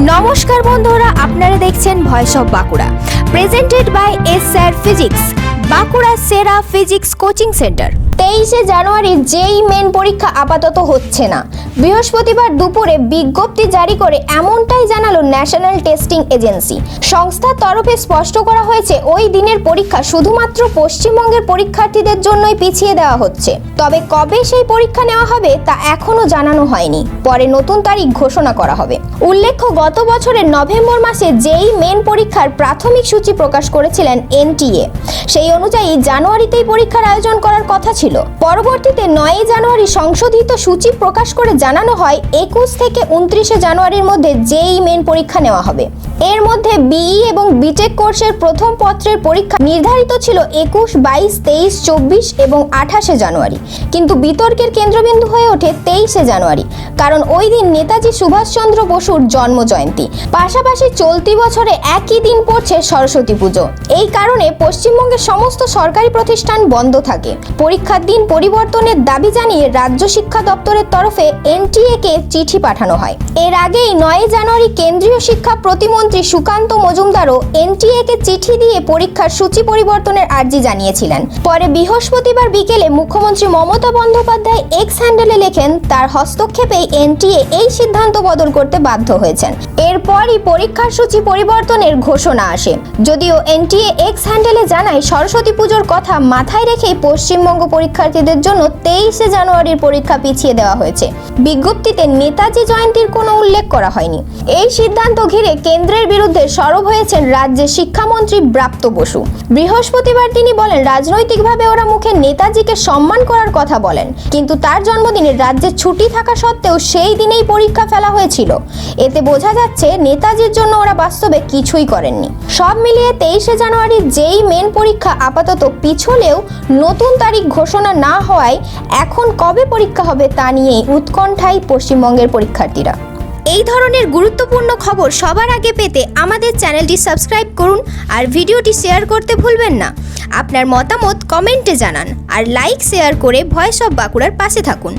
নমস্কার বন্ধুরা আপনারা দেখছেন voice of Bankura presented by S sir physics Bankura সেরা ফিজিক্স কোচিং সেন্টার। তেইশে জানুয়ারি যেই মেন পরীক্ষা আপাতত হচ্ছে না। বৃহস্পতিবার দুপুরে বিজ্ঞপ্তি জারি করে এমনটাই জানালো ন্যাশনাল টেস্টিং এজেন্সি। সংস্থার তরফে স্পষ্ট করা হয়েছে, ওই দিনের পরীক্ষা শুধুমাত্র পশ্চিমবঙ্গের পরীক্ষার্থীদের জন্যই পিছিয়ে দেওয়া হচ্ছে। তবে কবে সেই পরীক্ষা নেওয়া হবে তা এখনও জানানো হয়নি। পরে নতুন তারিখ ঘোষণা করা হবে। উল্লেখ্য, গত বছরের নভেম্বর মাসে যেই মেন পরীক্ষার প্রাথমিক সূচি প্রকাশ করেছিলেন এনটিএ, সেই অনুযায়ী জানুয়ারিতেই পরীক্ষার আয়োজন করার কথা ছিল। পরবর্তীতে নয়ই জানুয়ারি সংশোধিত সূচি প্রকাশ করে জানানো হয়, একুশ থেকে উনত্রিশে জানুয়ারির মধ্যে যেই মেন পরীক্ষা নেওয়া হবে। এর মধ্যে বিই এবং বিটেক কোর্সের প্রথম পত্রের পরীক্ষা নির্ধারিত ছিল একুশ, বাইশ, তেইশ, চব্বিশ এবং আঠাশে জানুয়ারি। কিন্তু বিতর্কের কেন্দ্রবিন্দু হয়ে ওঠে তেইশে জানুয়ারি, কারণ ওই দিন নেতাজি সুভাষচন্দ্র বসুর জন্ম জয়ন্তী পাশাপাশি চলতি বছরে একই দিন পড়ছে সরস্বতী পুজো। এই কারণে পশ্চিমবঙ্গের সমস্ত সরকারি প্রতিষ্ঠান বন্ধ থাকে। পরীক্ষার দিন পরিবর্তনের দাবি জানিয়ে রাজ্য শিক্ষা দপ্তরের তরফে এনটিএ কে চিঠি পাঠানো হয়। এর আগেই নয় জানুয়ারি কেন্দ্রীয় শিক্ষা প্রতিমন্ত্রী সুকান্ত মজুমদারও এনটিএ কে চিঠি দিয়ে পরীক্ষার সূচি পরিবর্তনের আর্জি জানিয়েছিলেন। পরে বৃহস্পতিবার বিকেলে মুখ্যমন্ত্রী মমতা বন্দ্যোপাধ্যায় এক্স হ্যান্ডেলে লেখেন, তার হস্তক্ষেপেই এনটিএ এই সিদ্ধান্ত বদল করতে বাধ্য হয়েছেন। এরপরই পরীক্ষার সূচি পরিবর্তনের ঘোষণা আসে। যদিও এনটিএ এক্স হ্যান্ডেলে জানায়, সরস্বতী পুজোর কথা মাথায় রেখেই পশ্চিমবঙ্গ পরীক্ষার্থীদের জন্য তেইশে জানুয়ারির পরীক্ষা পিছিয়ে দেওয়া হয়েছে। বিজ্ঞপ্তিতে নেতাজি জয়ন্তীর কোনো উল্লেখ করা হয়নি। এই সিদ্ধান্ত ঘিরে কেন্দ্রের বিরুদ্ধে সরব হয়েছেন রাজ্যের শিক্ষামন্ত্রী ব্রাপ্ত বসু। বৃহস্পতিবার তিনি বলেন, রাজনৈতিকভাবে ওরা মুখে নেতাজিকে সম্মান করার কথা বলেন, কিন্তু তার জন্মদিনে রাজ্যে ছুটি থাকা সত্ত্বেও সেই দিনেই পরীক্ষা ফেলা হয়েছিল। এতে বোঝা যাচ্ছে নেতাজির জন্য ওরা বাস্তবে কিছুই করেননি। সব মিলিয়ে তেইশে জানুয়ারি যেই মেন পরীক্ষা আপাতত পিছলেও নতুন তারিখ ঘোষণা না হওয়ায় এখন কবে পরীক্ষা হবে তা নিয়েই উৎকণ্ঠায় পশ্চিমবঙ্গের পরীক্ষার্থীরা। এই ধরনের গুরুত্বপূর্ণ খবর সবার আগে পেতে আমাদের চ্যানেলটি সাবস্ক্রাইব করুন আর ভিডিওটি শেয়ার করতে ভুলবেন না। আপনার মতামত কমেন্টে জানান আর লাইক শেয়ার করে ভয়েস অফ বাঁকুড়ার পাশে থাকুন।